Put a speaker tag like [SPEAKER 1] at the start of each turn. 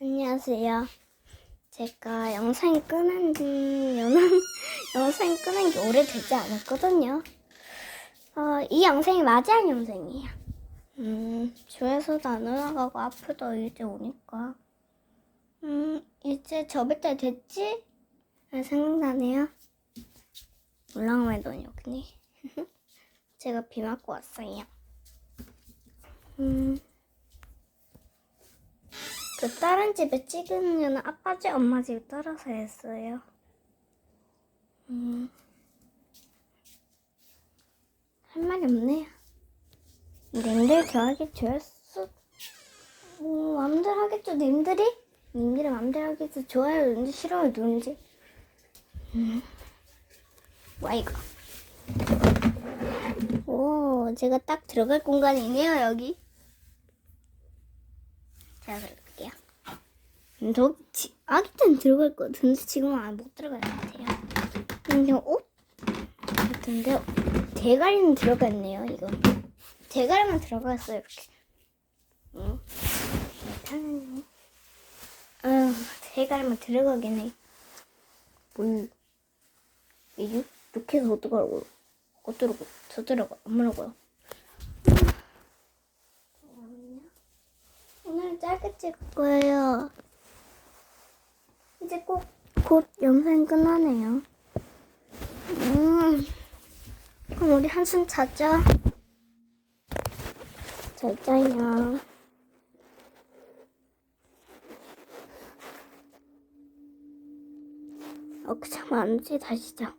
[SPEAKER 1] 안녕하세요. 제가 영상이 끄는 지 영상 영상이 끄는 게 오래되지 않았거든요. 어, 이 영상이 맞이한 영상이에요. 음, 조회수도 안 올라가고 앞으로 이제 오니까 음, 이제 접을 때 됐지? 아, 생각나네요. 올라가면 돈이 없니? 제가 비 맞고 왔어요. 음. 그 다른 집에 찍으면 아빠 집, 엄마 집 따라서 했어요. 음. 할 말이 없네요. 님들 좋았어. 뭐, 마음대로 하겠죠, 님들이? 님들이 마음대로 하겠죠. 좋아요 누른지 싫어요 누른지. 음. 와, 이거. 오, 제가 딱 들어갈 공간이네요, 여기. 제가 들어갈게요. 음, 저, 지, 아기 때는 들어갈 것 같은데 지금은 안못 들어갈 것 같아요. 그냥 옷? 같은데 대가리는 들어갔네요, 이거. 대가리만 들어갔어요, 이렇게. 응. 편하네. 아, 대가리만 들어가긴 해. 뭘. 이렇게 해서 어떡하라고요? 어쩌라고? 저쩌라고? 안 말하고요. 짧게 찍을 거예요. 이제 꼭, 곧 영상 끝나네요. 음, 그럼 우리 한숨 자자. 잘 자요. 어, 그 잠깐 안 지, 다시 자.